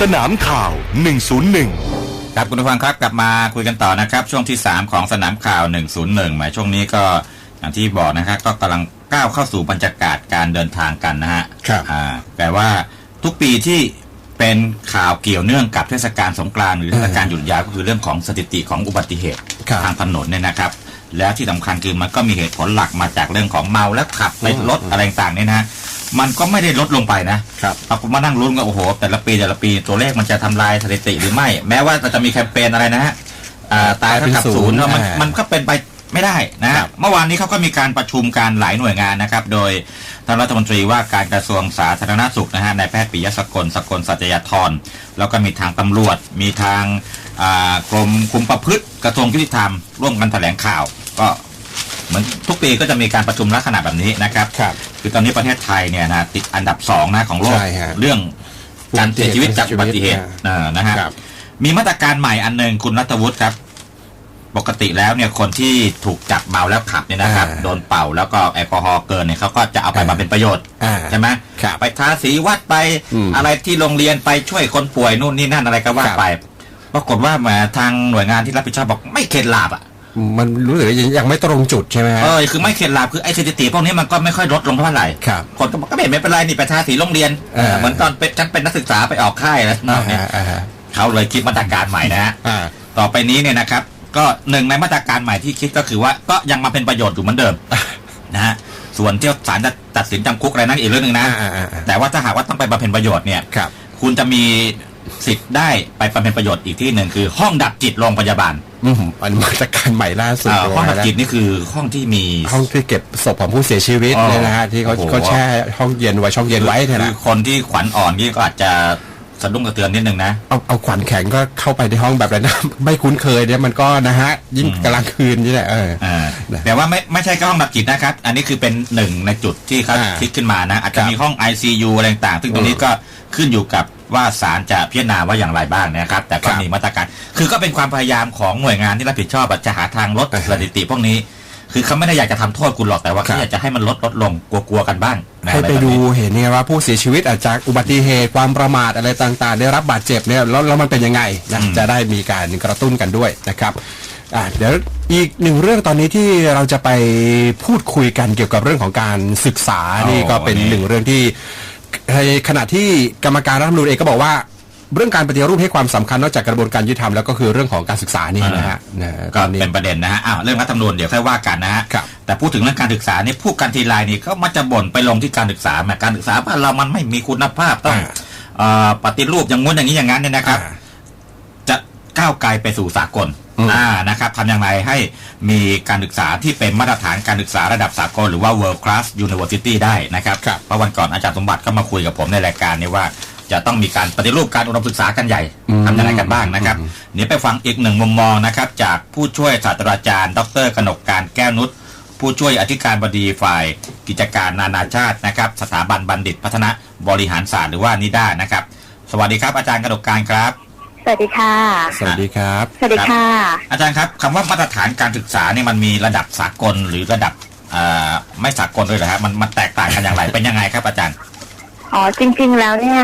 สนามข่าว 101 ครับคุณผู้ฟังครับกลับมาคุยกันต่อนะครับ ช่วงที่ 3 ของสนามข่าว 101หมายช่วงนี้ก็อย่างที่บอกนะครับก็กำลังก้าวเข้าสู่บรรยากาศการเดินทางกันนะฮะครับอ่าแต่ว่าทุกปีที่เป็นข่าวเกี่ยวเนื่องกับเทศกาลสงกรานต์หรือเทศกาลหยุดยาวก็คือเรื่องของสถิติของอุบัติเหตุครับทางถนนเนี่ยนะครับ แล้วที่สำคัญคือมันก็มีเหตุผลหลักมาจากเรื่องของเมาแล้วขับไปรถอะไรต่างๆเนี่ยนะ มันก็ไม่ได้ลดลงไปนะครับเราก็มานั่งลุ้นกันโอ้โห แต่ละปีแต่ละปีตัวเลขมันจะทำลายสถิติหรือไม่ แม้ว่าจะมีแคมเปญอะไรนะฮะอ่าตายเท่ากับตายเป็นศูศูนนย์ย์มันอ่ามั มันก็เป็นไปไม่ได้นะฮะครับเมื่อวานนี้เขาก็มีการประชุมการหลายหน่วยงานนะครับ โดยท่านรัฐมนตรีว่าการกระทรวงสาธารณสุขนะฮะนายแพทย์ปิยะสกลสกลสัจยธรแล้วก็มีทางตำรวจ มีทางอ่ากรมคุมประพฤติกระทรวงยุติธรรมร่วมกันแถลงข่าว ก็ เหมือนทุกปีก็จะมีการประชุมลักษณะแบบนี้นะครับ ครับ คือตอนนี้ประเทศไทยเนี่ยนะติดอันดับสองนะของโลก ใช่ฮะเรื่องการเสียชีวิตจากอุบัติเหตุอ่าเออนะฮะครับ มีมาตรการใหม่อันหนึ่งคุณรัฐวุฒิครับ ปกติแล้วเนี่ยคนที่ถูกจับเมาแล้วขับเนี่ยนะครับ อ่าโดนเป่าแล้วก็แอลกอฮอล์เกินเนี่ยเขาก็จะเอาไปอ่ามาเป็นประโยชน์อ่าใช่ไหมครับไปทาสีวัดไปอืมอะไรที่โรงเรียนไปช่วยคนป่วยนู่นนี่นั่นอะไรก็ว่าครับ ไป ปรากฏว่าแหมทางหน่วยงานที่รับผิดชอบบอกไม่เข็ดหลาบอะ มันรู้สึกว่ายังไม่ตรงจุดใช่ไหมฮะ เออคือไม่เข็ดหลาบคือไอ้สถิติพวกนี้มันก็ไม่ค่อยลดลงเท่าไหร่ครับคนก็บอกก็ไม่เห็นไม่เป็นไรนี่ไปทาสีโรงเรียนเออ เหมือนตอนเป็นฉันเป็นนักศึกษาไปออกค่ายแล้วอ่าเนี่ยฮะอ่าฮะเขาเลยคิดมาตรการใหม่นะฮะ อ่า ต่อไปนี้เนี่ยนะครับ ก็หนึ่งในมาตรการใหม่ที่คิดก็คือว่าก็ยังมาเป็นประโยชน์อยู่เหมือนเดิม นะฮะ ส่วนที่ศาลจะตัดสินจำคุกอะไรนั่นอีกเรื่องหนึ่งนะ อ่าอ่าอ่า แต่ว่าถ้าหากว่าต้องไปบำเพ็ญประโยชน์เนี่ย ครับ คุณจะมี สิทธิ์ได้ไปบำเพ็ญประโยชน์อีกที่หนึ่งคือ ห้องดับจิตโรงพยาบาลอืมอันมาตรการใหม่ล่าสุดเอ่อเลยห้องดับนะจิตนี่คือห้องที่มี ห้องที่เก็บศพของผู้เสียชีวิตอ๋อเนี่ยนะฮะที่เขาโอ้โห เขาแช่ห้องเย็นไว้ช่องเย็นไว้เนี่ยคืนะอคนที่ขวัญอ่อนนี่ก็อาจจะสะดุ้งกระเตือนนิดนึงนะ เอาเอาขวัญแข็งก็เข้าไปในห้องแบบนั้นนะ ไม่คุ้นเคยเนี่ยมันก็นะฮะ ยิ่งอืมกลางคืนนี่แหละเออ อ่านะแต่ว่าไม่ไม่ใช่แค่ห้องดับจิตนะครับ อันนี้คือเป็นหนึ่งในจุดที่เขาอ่าคิดขึ้นมานะ อาจจะครับมีห้อง ICU อะไรต่างๆ ซึ่งตรงนี้อืมก็ ขึ้นอยู่กับว่าศาลจะพิจารณาว่าอย่างไรบ้างนะครับ แต่ก็ครับมีมาตรการ คือก็เป็นความพยายามของหน่วยงานที่รับผิดชอบอะจะหาทางลดอ่าฮะสถิติพวกนี้ คือเขาไม่ได้อยากจะทำโทษคุณหรอกแต่ว่าครัเขาบอยากจะให้มันลดลดลงกลัวๆกันบ้างนะให้อะไรไปแบบดูนี้เห็นเนี่ยว่าผู้เสียชีวิตอาจจากอุบัติเหตุความประมาทอะไรต่างๆ ได้รับบาดเจ็บเนี่ยแล้วแล้วมันเป็นยังไงนะจะได้มีการกระตุ้นกันด้วยนะครับอ่าเดี๋ยวอีกหนึ่งเรื่องตอนนี้ที่เราจะไปพูดคุยกันเกี่ยวกับเรื่องของการศึกษาอ๋อนี่ก็เป็นนี่หนึ่งเรื่องที่ ในขณะที่กรรมการรัฐธรรมนูญเองก็บอกว่า เรื่องการปฏิรูปให้ความสำคัญนอกจากกระบวนการยุติธรรมแล้วก็คือเรื่องของการศึกษานี่นะฮะนะก็ตอนนี้ เป็นประเด็นนะฮะอ้าวเรื่องรัฐธรรมนูญเดี๋ยวค่อยว่ากันนะฮะ ครับ แต่พูดถึงเรื่องการศึกษานี่พูดกันทีไรนี่ก็มักจะบ่นไปลงที่การศึกษาแหมการศึกษาบ้านเรามันไม่มีคุณภาพต้องอ่าเอ่อปฏิรูปอย่างงู้นอย่างนี้อย่างนั้นเนี่ยนะครับอ่าจะก้าวไกลไปสู่สากล อืมอ่านะครับทำอย่างไรให้มีการศึกษาที่เป็นมาตรฐานการศึกษาระดับสากลหรือว่า world class university ได้นะครับครับเพราะวันก่อนอาจารย์สมบัติก็มาคุยกับผมในรายการนี้ว่าจะต้องมีการปฏิรูปการอุดมศึกษากันใหญ่อืมทำอย่างไรกันบ้างนะครับเดี๋ยวไปฟังอีกหนึ่งมุมมองนะครับ จากผู้ช่วยศาสตราจารย์ ดรกนกการแก้วนุชผู้ช่วยอธิการบดีฝ่ายกิจการนานาชาตินะครับ สถาบันบัณฑิตพัฒนาบริหารศาสตร์หรือว่านิด้านะครับ สวัสดีครับอาจารย์กนกการครับส วัสดีค่ะ สวัสดีครับ สวัสดีค่ะ อาจารย์ครับคำว่ามาตรฐานการศึกษาเนี่ยมันมีระดับสากลหรือระดับเอ่อไม่สากลด้วยเหรอครับมันมันแตกต่างกันอย่างไรเป็นยังไงครับอาจารย์อ๋อจริง ๆ แล้วเนี่ย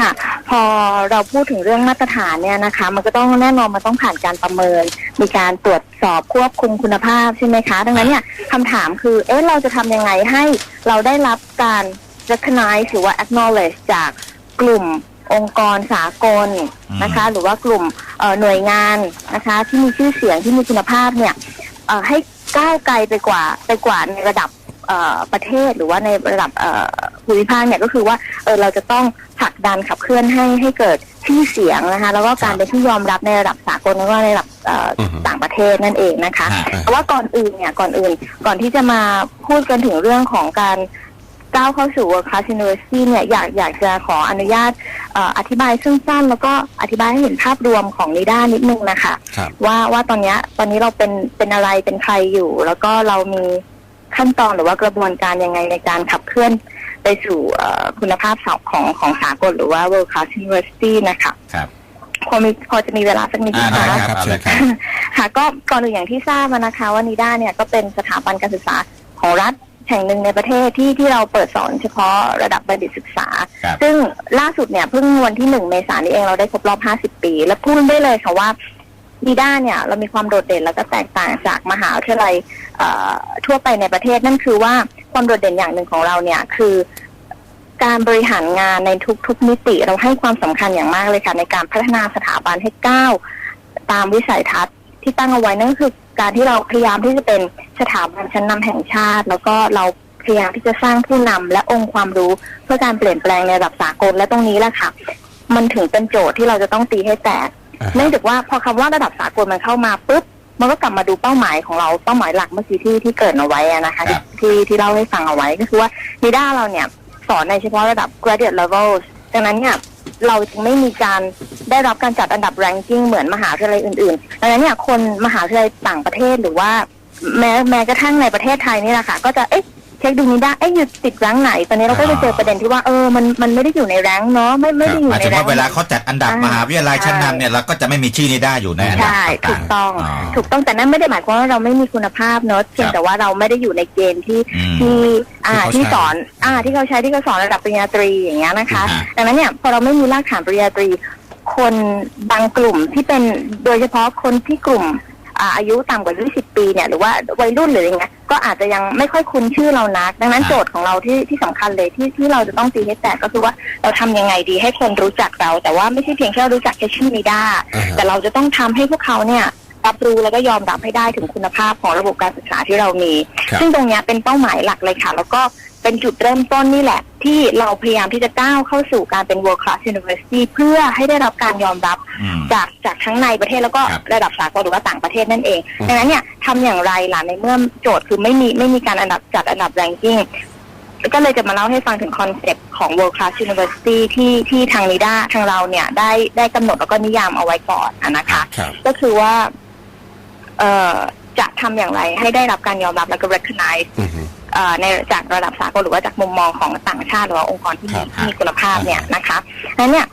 พอเราพูดถึงเรื่องมาตรฐานเนี่ยนะคะ มันก็ต้องแน่นอนมันต้องผ่านการประเมิน มีการตรวจสอบควบคุมคุณภาพใช่ไหมคะ ดังนั้นเนี่ยคำถามคือเอ๊ะเราจะทำยังไงให้เราได้รับการ recognize หรือว่า acknowledge จากกลุ่ม องค์กรสากลนะคะ หรือว่ากลุ่มเอ่อหน่วยงานนะคะ ที่มีชื่อเสียงที่มีคุณภาพเนี่ยเอ่อให้ก้าวไกลไปกว่าไปกว่าในระดับเอ่อประเทศหรือว่าในระดับเอ่อภูมิภาคเนี่ยก็คือว่าเออเราจะต้องผลักดันขับเคลื่อนให้ให้เกิดชื่อเสียงนะคะ แล้วก็การเป็นที่ยอมรับในระดับสากลแล้วก็ในระดับเอ่อออฮึต่างประเทศนั่นเองนะคะฮะแต่ว่าก่อนอื่นเนี่ยก่อนอื่นก่อนที่จะมาพูดกันถึงเรื่องของการก้าวเข้าสู่ World Class University เนี่ยอยากอยากจะขออนุญาตเอ่ออธิบายสั้นๆแล้วก็อธิบายให้เห็นภาพรวมของนิด้านิดนึงนะคะ ครับ ว่าว่าตอนเนี้ยตอนนี้เราเป็นเป็นอะไรเป็นใครอยู่ แล้วก็เรามีขั้นตอนหรือว่ากระบวนการยังไงในการขับเคลื่อนไปสู่เอ่อคุณภาพสาวของของสากลหรือว่า World Class University นะคะครับพอมีพอจะมีเวลาสักนิดอ่าไหมได้คะครับครับเอาเลยครับค่ะก็ก่อนอื่นอย่างที่ทราบอะนะคะว่านิด้าเนี่ยก็เป็นสถาบันการศึกษาของรัฐ แห่งหนึ่งในประเทศที่ที่เราเปิดสอนเฉพาะระดับบัณฑิตศึกษา ครับซึ่งล่าสุดเนี่ยเพิ่งวันที่หนึ่งเมษายนนี้เองเราได้ครบรอบ 50 ปี และพูดได้เลยค่ะว่าดีด้าเนี่ยเรามีความโดดเด่นแล้วก็แตกต่างจากมหาวิทยาลัยเอ่อทั่วไปในประเทศนั่นคือว่าความโดดเด่นอย่างหนึ่งของเราเนี่ยคือ การบริหารงานในทุกๆมิติเราให้ความสำคัญอย่างมากเลยค่ะในการพัฒนาสถาบันให้ก้าวตามวิสัยทัศน์ที่ตั้งเอาไว้นั่นก็คือการที่เราพยายามที่จะเป็น สถาบันชั้นนำแห่งชาติ แล้วก็เราพยายามที่จะสร้างผู้นำและองค์ความรู้ เพื่อการเปลี่ยนแปลงในระดับสากลและตรงนี้แหละค่ะ มันถึงเป็นโจทย์ที่เราจะต้องตีให้แตกอ่าฮะเนื่องจากว่าพอคำว่าระดับสากลมันเข้ามาปุ๊บมันก็กลับมาดูเป้าหมายของเราเป้าหมายหลักเมื่อกี้ที่ที่เกริดเอาไว้อะนะคะครับที่ที่เล่าให้ฟังเอาไว้ก็คือว่านิด้าเราเนี่ยสอนในเฉพาะระดับ graduate level ดังนั้นเนี่ยเราจึงไม่มีการได้รับการจัดอันดับ ranking เหมือนมหาวิทยาลัยอื่นๆดังนั้นเนี่ยคนมหาวิทยาลัยต่างประเทศหรือว่า แม้แม้กระทั่งในประเทศไทยนี่แหละค่ะ ก็จะเอ๊ะเช็คดูนิด้าเอ๊ะอยู่ติดแรงค์ไหน ตอนนี้เราก็จะเจอประเด็นที่ว่าเออมันมันไม่ได้อยู่ในแรงค์เนาะไม่ไม่ได้อยู่หมายในถึงแรงว่าค์เวลาเขาจัดอันดับอ่ามหาวิทยาลัยชั้นนำเนี่ยเราก็จะไม่มีชื่อนิด้าอยู่ในอันดับใช่ต่างๆถูกต้องอ๋อถูกต้องแต่นั่นไม่ได้หมายความว่าเราไม่มีคุณภาพเนอะเพียงแต่ว่าเราไม่ได้อยู่ในเกณฑ์ที่อืมที่อ่าที่ที่เขาใช้สอนอ่าที่เขาใช้ที่เขาสอนระดับปริญญาตรีอย่างเงี้ยนะคะอ่าดังนั้นเนี่ยพอเราไม่มีรากฐานปริญญาตรีคนบางกลุ่มที่เป็นโดยเฉพาะคนที่กลุ่ม อ่าอายุต่ำกว่า 20 ปีเนี่ยหรือว่าวัยรุ่นหรืออย่างเงี้ยก็อาจจะยังไม่ค่อยคุ้นชื่อเรานัก ดังนั้นอ่าโจทย์ของเราที่ที่สำคัญเลยที่ที่เราจะต้องตีให้แตกก็คือว่าเราทำยังไงดีให้คนรู้จักเรา แต่ว่าไม่ใช่เพียงแค่รู้จักแค่ชื่อนิด้าอ่าฮะ แต่เราจะต้องทำให้พวกเขาเนี่ยรับรู้แล้วก็ยอมรับให้ได้ถึงคุณภาพของระบบการศึกษาที่เรามี ครับ ซึ่งตรงเนี้ยเป็นเป้าหมายหลักเลยค่ะ แล้วก็ เป็นจุดเริ่มต้นนี่แหละ ที่เราพยายามที่จะก้าวเข้าสู่การเป็น world class university เพื่อให้ได้รับการยอมรับอืม จากจากทั้งในประเทศแล้วก็ครับระดับสากลหรือว่าต่างประเทศนั่นเอง อืม ดังนั้นเนี่ยทำอย่างไรล่ะในเมื่อโจทย์คือไม่มีไม่มีการอันดับจัดอันดับ ranking ก็เลยจะมาเล่าให้ฟังถึงคอนเซปต์ของ world class university ที่ที่ทางนิด้าทางเราเนี่ยได้ได้กำหนดแล้วก็นิยามเอาไว้ก่อนอะนะคะ ครับ ก็คือว่า เอ่อ จะทำอย่างไรให้ได้รับการยอมรับและก็ recognize อือฮึเอ่อ ในจากระดับสากลหรือว่าจากมุมมองของต่างชาติหรือว่าองค์กรที่มีครับที่มีคุณภาพเนี่ยครับนะคะนั้นเนี่ย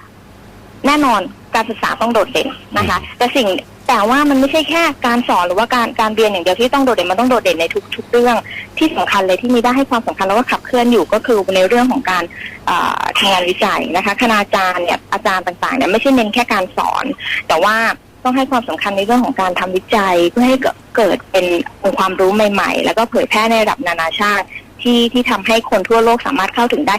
แน่นอนการศึกษาต้องโดดเด่นนะคะ แต่สิ่งแต่ว่ามันไม่ใช่แค่การสอนหรือว่าการการเรียนอย่างเดียวที่ต้องโดดเด่นมันต้องโดดเด่นในทุกทุกเรื่องที่สำคัญเลยที่มีได้ให้ความสำคัญแล้วก็ขับเคลื่อนอยู่ก็คือในเรื่องของการเอ่อทำงานวิจัยนะคะคณาจารย์เนี่ยอาจารย์ต่างๆเนี่ยไม่ใช่เน้นแค่การสอน แต่ว่า ต้องให้ความสำคัญในเรื่องของการทำวิจัย เพื่อให้เกิดเป็นองค์ความรู้ใหม่ ๆ แล้วก็เผยแพร่ในระดับนานาชาติที่ที่ทำให้คนทั่วโลกสามารถเข้าถึงได้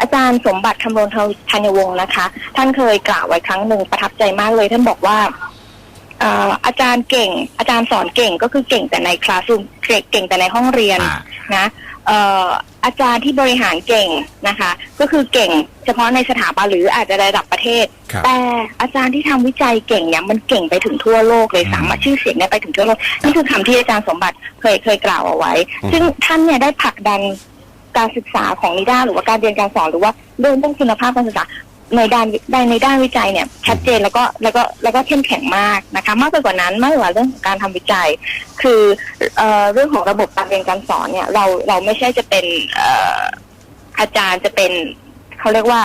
อาจารย์สมบัติคำรณธัญวงศ์นะคะ ท่านเคยกล่าวไว้ครั้งหนึ่งประทับใจมากเลย ท่านบอกว่า อ่ออาจารย์เก่ง อาจารย์สอนเก่งก็คือเก่งแต่ในคลาสรูมเก่งเก่งแต่ในห้องเรียนอ่านะเอ่ออาจารย์ที่บริหารเก่งนะคะ ก็คือเก่งเฉพาะในสถาบันหรืออาจจะระดับประเทศครับแต่อาจารย์ที่ทำวิจัยเก่งเนี่ยมันเก่งไปถึงทั่วโลกเลยอืมสามารถชื่อเสียงเนี่ยไปถึงทั่วโลกนี่คือคำที่อาจารย์สมบัติเคยเคยกล่าวเอาไว้อืมซึ่งท่านเนี่ยได้ผลักดันการศึกษาของนิด้าหรือว่าการเรียนการสอนหรือว่าเรื่องต้องคุณภาพการศึกษา ในด้านในในด้านวิจัยเนี่ยชัดเจนแล้วก็แล้วก็แล้วก็เข้มแข็งมากนะคะ มากไปกว่านั้นมากกว่าเรื่องของการทำวิจัย คือเอ่อเรื่องของระบบการเรียนการสอนเนี่ยเราเราไม่ใช่จะเป็นเอ่ออาจารย์จะเป็นเขาเรียกว่า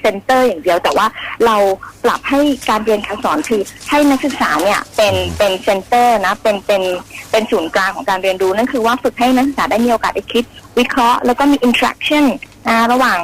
เซนเตอร์อย่างเดียวแต่ว่าเราปรับให้การเรียนการสอนคือให้นักศึกษาเนี่ยเป็นเป็นเซนเตอร์นะเป็นเป็นเป็นศูนย์กลางของการเรียนรู้นั่นคือว่าฝึกให้นักศึกษาได้มีโอกาสได้คิด วิเคราะห์แล้วก็มีอินทรัคชั่นนะระหว่าง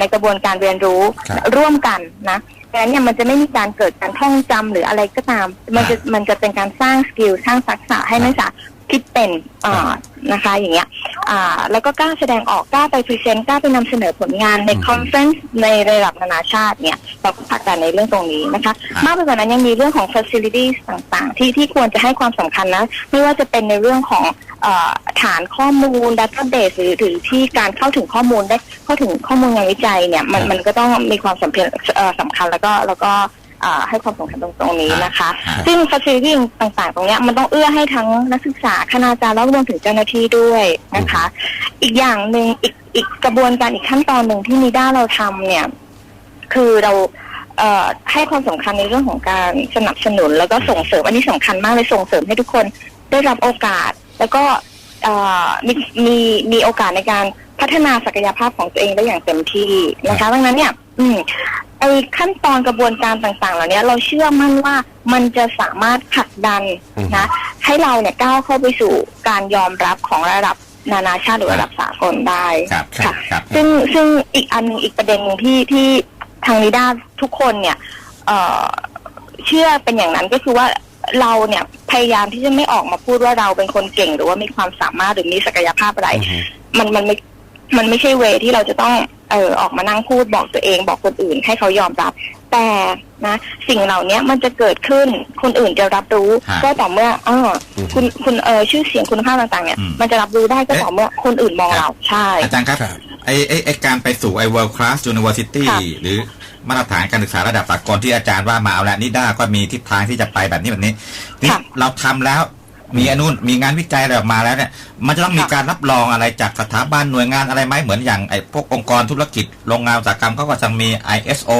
ในกระบวนการเรียนรู้ครับร่วมกันนะดังนั้นเนี่ยมันจะไม่มีการเกิดการท่องจำหรืออะไรก็ตาม มันจะมันจะเป็นการสร้างสกิลสร้างทักษะให้นักศึกษาคิดเป็นอ่านะคะ อย่างเงี้ย อ่า แล้วก็กล้าแสดงออกกล้าไปพรีเซนต์กล้าไปนำเสนอผลงานในอืมคอนเฟรนซ์ในระดับนานาชาติเนี่ยเราก็ผลักดันในเรื่องตรงนี้นะคะครับมากไปกว่านั้นยังมีเรื่องของ facilities ต่างๆ ที่ที่ควรจะให้ความสำคัญนะ ไม่ว่าจะเป็นในเรื่องของเออฐานข้อมูล database หรือหรือที่การเข้าถึงข้อมูลได้เข้าถึงข้อมูลงานวิจัยเนี่ยมันครับมันก็ต้องมีความสำคัญเอ่อสำคัญแล้วก็แล้วก็อ่า ให้ความสำคัญตรงตรงนี้นะคะครับซึ่ง facility ต่างๆ ตรงเนี้ยมันต้องเอื้อให้ทั้งนักศึกษาคณาจารย์แล้วรวมถึงเจ้าหน้าที่ด้วยนะคะ อีกอย่างหนึ่งอีกอีกกระบวนการอีกขั้นตอนหนึ่งที่นิด้าเราทำเนี่ย คือเราเอ่อให้ความสำคัญในเรื่องของการสนับสนุน แล้วก็ส่งเสริมอันนี้สำคัญมากเลยส่งเสริมให้ทุกคนได้รับโอกาส แล้วก็เอ่อมีมีมีโอกาสในการ พัฒนาศักยภาพของตัวเองได้อย่างเต็มที่นะคะดังนั้นเนี่ย อืมไอขั้นตอนกระบวนการต่างๆ เหล่านี้เราเชื่อมั่นว่ามันจะสามารถผลักดันอืมนะ ให้เราเนี่ยก้าวเข้าไปสู่การยอมรับของระดับนานาชาติหรือระดับสากลได้ครับค่ะครับซึ่งซึ่งอีกอันหนึ่งอีกประเด็นหนึ่งที่ที่ทางนิด้าทุกคนเนี่ยเอ่อเชื่อเป็นอย่างนั้นก็คือว่าเราเนี่ยพยายามที่จะไม่ออกมาพูดว่าเราเป็นคนเก่ง หรือว่ามีความสามารถหรือมีศักยภาพอะไรอือฮึมันมันไม่ มันไม่ใช่เวที่เราจะต้องเออออกมานั่งพูดบอกตัวเองบอกคนอื่นให้เขายอมรับ แต่นะ สิ่งเหล่านี้มันจะเกิดขึ้นคนอื่นจะรับรู้ฮะก็ต่อเมื่อเอออือฮึคุณคุณเออชื่อเสียงคุณภาพต่างๆเนี่ยอืมมันจะรับรู้ได้ก็ต่อเมื่อคนอื่นมองครับเราใช่อาจารย์ครับครับไอไอไอการไปสู่ไอ world class university ค่ะหรือมาตรฐานการศึกษาระดับสากลที่อาจารย์ว่ามาเอาละนิด้าก็มีทิศทางที่จะไปแบบนี้แบบนี้นี่ค่ะเราทำแล้ว มีอนุนมีงานวิจัยอะไรออกมาแล้วเนี่ย มันจะต้องมีค่ะการรับรองอะไรจากสถาบันหน่วยงานอะไรไหมเหมือนอย่างไอพวกองค์กรธุรกิจโรงงานอุตสาหกรรมเขาก็จะมี ISO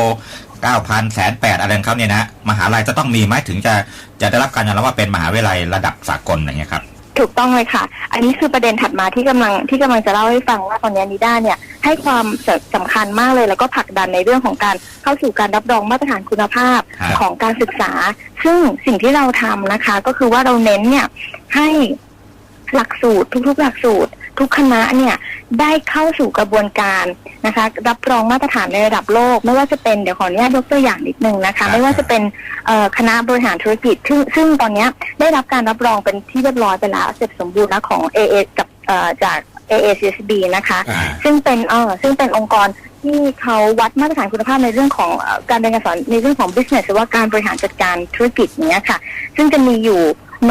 9,000แสนแปดอะไรของเขาเนี่ยนะมหาลัยจะต้องมีไหมถึงจะจะได้รับการยอมรับว่าเป็นมหาวิทยาลัยระดับสากลอย่างเงี้ยครับถูกต้องเลยค่ะ อันนี้คือประเด็นถัดมาที่กำลังที่กำลังจะเล่าให้ฟังว่าตอนนี้นิด้าเนี่ย ให้ความสสำคัญมากเลย แล้วก็ผลักดันในเรื่องของการเข้าสู่การรับรองมาตรฐานคุณภาพครับของการศึกษา ซึ่งสิ่งที่เราทำนะคะ ก็คือว่าเราเน้นเนี่ยให้หลักสูตร ทุก ๆ หลักสูตร ทุกคณะเนี่ยได้เข้าสู่กระบวนการนะคะ รับรองมาตรฐานในระดับโลก ไม่ว่าจะเป็นเดี๋ยวขออนุญาตยกตัวอย่างนิดนึงนะครัคะบไม่ว่าจะเป็นเอ่อคณะบริหารธุรกิจ ซึ่งซึ่งตอนเนี้ยได้รับการรับรองเป็นที่เรียบร้อยไปแล้วเสร็จสมบูรณ์แล้วของ AA กับเอ่อจาก AACSB นะคะอ่าซึ่งเป็นเออซึ่งเป็นองค์กรที่เขาวัดมาตรฐานคุณภาพในเรื่องของเอ่อการเรียนการสอนในเรื่องของ business หรือว่าการบริหารจัดการธุรกิจเนี้ยค่ะ ซึ่งจะมีอยู่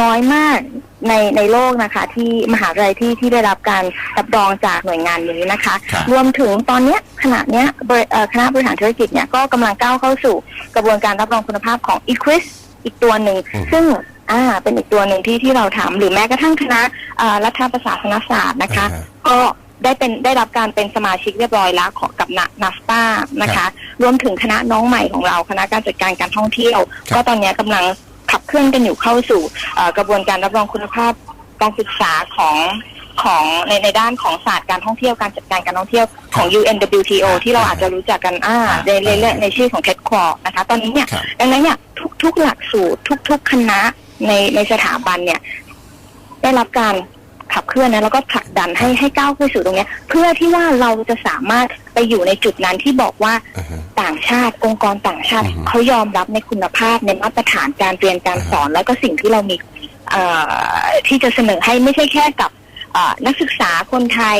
น้อยมากในในโลกนะคะ ที่มหาวิทยาลัยที่ที่ได้รับการรับรองจากหน่วยงานนี้นะคะครับรวมถึงตอนเนี้ยขณะเนี้ยบริเอ่อคณะบริหารธุรกิจเนี่ยก็กำลังก้าวเข้าสู่กระบวนการรับรองคุณภาพของ Equis อีกตัวหนึ่งอืมซึ่ง อ่า เป็นอีกตัวหนึ่งที่ที่เราทำหรือแม้กระทั่งคณะเอ่อรัฐประศาสนศาสตร์นะคะอ่าฮะก็ได้เป็นได้รับการเป็นสมาชิกเรียบร้อยแล้วของกับนาสตานะครัคะบรวมถึงคณะน้องใหม่ของเราคณะการจัดการการท่องเที่ยวครับก็ตอนนี้กำลังขับเคลื่อนกันอยู่เข้าสู่เอ่อกระบวนการรับรองคุณภาพการศึกษาของ ของในในด้านของศาสตร์การท่องเที่ยวการจัดการการท่องเที่ยวของ UNWTO ที่เราอาจจะรู้จักกันอ่าในในในในชื่อของ TED q u a นะคะ ตอนนี้เนี่ยครับดังนั้นเนี่ยทุกทุกหลักสูตร ทุกทุกคณะในในสถาบันเนี่ย ได้รับการขับเคลื่อนนะแล้วก็ผลักดันให้ให้ก้าวขึ้นสู่ตรงเนี้ยเพื่อที่ว่าเราจะสามารถไปอยู่ในจุดนั้นที่บอกว่าอ่าฮะต่างชาติองค์กรต่างชาติอือฮึเขายอมรับในคุณภาพในมาตรฐานการเรียนการสอน แล้วก็สิ่งที่เรามีเอ่อที่จะเสนอให้ไม่ใช่แค่กับเอ่อ นักศึกษาคนไทย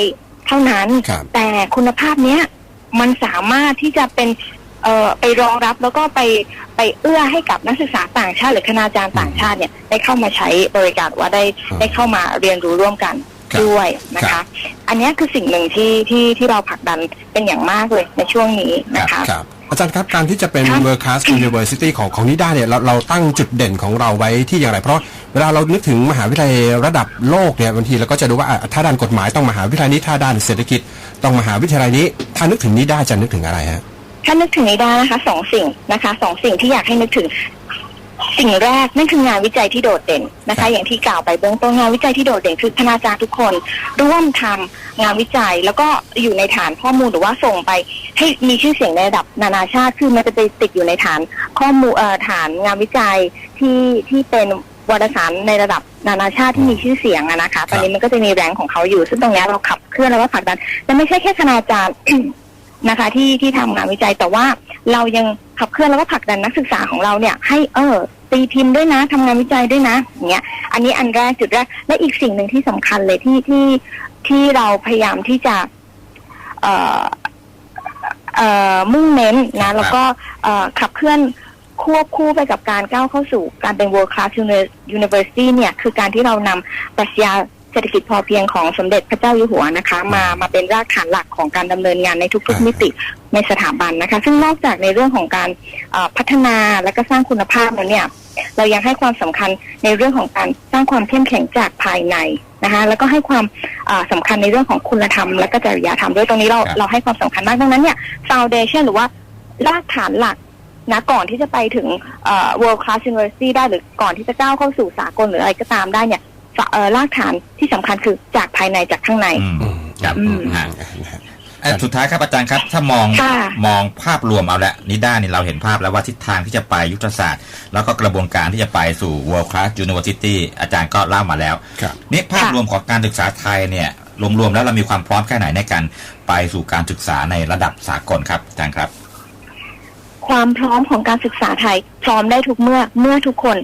เท่านั้นครับแต่คุณภาพเนี้ยมันสามารถที่จะเป็นเอ่อไปรองรับแล้วก็ไปไปเอื้อให้กับนักศึกษาต่างชาติ หรือคณาจารย์ต่างชาติเนี่ยได้เข้ามาใช้บริการว่าได้อืมได้เข้ามาเรียนรู้ร่วมกันครับด้วยนะครัคะบอันเนี้ยคือสิ่งหนึ่งที่ที่ที่เราผลักดันเป็นอย่างมากเลยในช่วงนี้นะคะครับ อาจารย์ครับการที่จะเป็นครับ World Class University ของของนิด้าเนี่ยเราเราตั้งจุดเด่นของเราไว้ที่อย่างไร เพราะเวลาเรานึกถึงมหาวิทยาลัยระดับโลกเนี่ยบางทีเราก็จะดูว่าอะถ้าด้านกฎหมายต้องมหาวิทยาลัยนี้ถ้าด้านเศรษฐกิจต้องมหาวิทยาลัยนี้ ถ้านึกถึงนิด้าจะนึกถึงอะไรฮะถ้านึกถึงนี้ได้นะคะสองสิ่งนะคะสองสิ่งที่อยากให้นึกถึงสิ่งแรกนั่นคืองานวิจัยที่โดดเด่นนะครัคะบอย่างที่กล่าวไปเบื้องต้นงานวิจัยที่โดดเด่นคือคณาจารย์ทุกคน ร่วมทำงานวิจัยแล้วก็อยู่ในฐานข้อมูลหรือว่าส่งไป ให้มีชื่อเสียงในระดับนานาชาติ คือมันจะไปติดอยู่ในฐานข้อมูลเอ่อฐานงานวิจัยที่ที่เป็นวารสารในระดับนานาชาติที่มีชื่อเสียงอะนะคะ ตอนนี้มันก็จะมีแรงของเขาอยู่ ซึ่งตรงเนี้ยเราขับเคลื่อนแล้วก็ผลักดันและไม่ใช่แค่คณาจารย์นะคะที่ที่ทำงานวิจัยแต่ว่าเรายังขับเคลื่อนแล้วก็ผลักดันนักศึกษาของเราเนี่ยให้เออตีพิมพ์ด้วยนะทำงานวิจัยด้วยนะอย่างเงี้ยอันนี้อันแรกจุดแรกและอีกสิ่งหนึ่งที่สำคัญเลยที่ที่ที่เราพยายามที่จะ เอ่อเอ่อ มุ่งเน้นนะแล้วก็เอ่อขับเคลื่อนควบคู่ไปกับการก้าวเข้าสู่การเป็น world class uni- university เนี่ย คือการที่เรานำปรัชญา เศรษฐกิจพอเพียงของสมเด็จพระเจ้าอยู่หัวนะคะ มามาเป็นรากฐานหลักของการดำเนินงานในทุกอ่าๆมิติในสถาบันนะคะ ซึ่งนอกจากในเรื่องของการเอ่อพัฒนาและก็สร้างคุณภาพแล้วเนี่ย เรายังให้ความสำคัญในเรื่องของการสร้างความเข้มแข็งจากภายในนะคะ แล้วก็ให้ความเอ่อสำคัญในเรื่องของคุณธรรม และก็จริยธรรมด้วยตรงนี้เราครับเราให้ความสำคัญมากดังนั้นเนี่ย foundation หรือว่ารากฐานหลักนะก่อนที่จะไปถึงเอ่อ world class university ได้หรือก่อนที่จะก้าวเข้าสู่สากลหรืออะไรก็ตามได้เนี่ยฝเอ่อ รากฐานที่สำคัญคือจากภายในจากข้างในอืมอืมครับอืมฮะเอ่อสุดท้ายครับอาจารย์ครับ ถ้ามองค่ะมองภาพรวมเอาละนิด้านี่เราเห็นภาพแล้วว่าทิศทางที่จะไปยุทธศาสตร์ แล้วก็กระบวนการที่จะไปสู่ world class university อาจารย์ก็เล่ามาแล้วครับนี่ภาพรวมของการศึกษาไทยเนี่ยรวมๆแล้วเรามีความพร้อมแค่ไหนในการไปสู่การศึกษาในระดับสากลครับอาจารย์ครับ ความพร้อมของการศึกษาไทยพร้อมได้ทุกเมื่อเมื่อทุกคน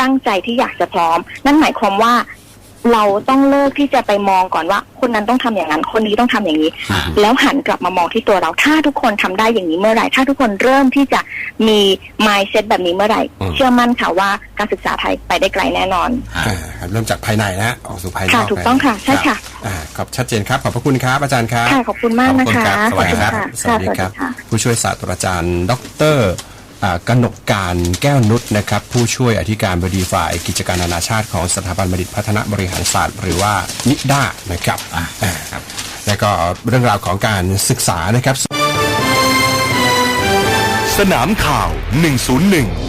ตั้งใจที่อยากจะพร้อม นั่นหมายความว่า เราต้องเลิกที่จะไปมองก่อนว่า คนนั้นต้องทำอย่างนั้น คนนี้ต้องทำอย่างนี้อ่าแล้วหันกลับมามองที่ตัวเรา ถ้าทุกคนทำได้อย่างนี้เมื่อไหร่ ถ้าทุกคนเริ่มที่จะมี mindset แบบนี้เมื่อไหร่อืมเชื่อมั่นค่ะว่าการศึกษาไทยไปได้ไกลแน่นอนอ่าครับเริ่มจากภายในนะออกสู่ภายนอกค่ะถูกต้องค่ะใช่ค่ะรับอ่าขอบชัดเจนครับขอบพระคุณครับอาจารย์ครับค่ะขอบคุณมากนะคะขอบคุณครับสวัสดีครับค่ะผู้ช่วยศาสตราจารย์ ดรอ่า กนกการแก้วนุชนะครับผู้ช่วยอธิการบดีฝ่ายกิจการนานาชาติของสถาบันบัณฑิตพัฒนาบริหารศาสตร์ หรือว่านิด้านะครับอ่าอ่าครับแล้วก็เรื่องราวของการศึกษานะครับ สนามข่าว 101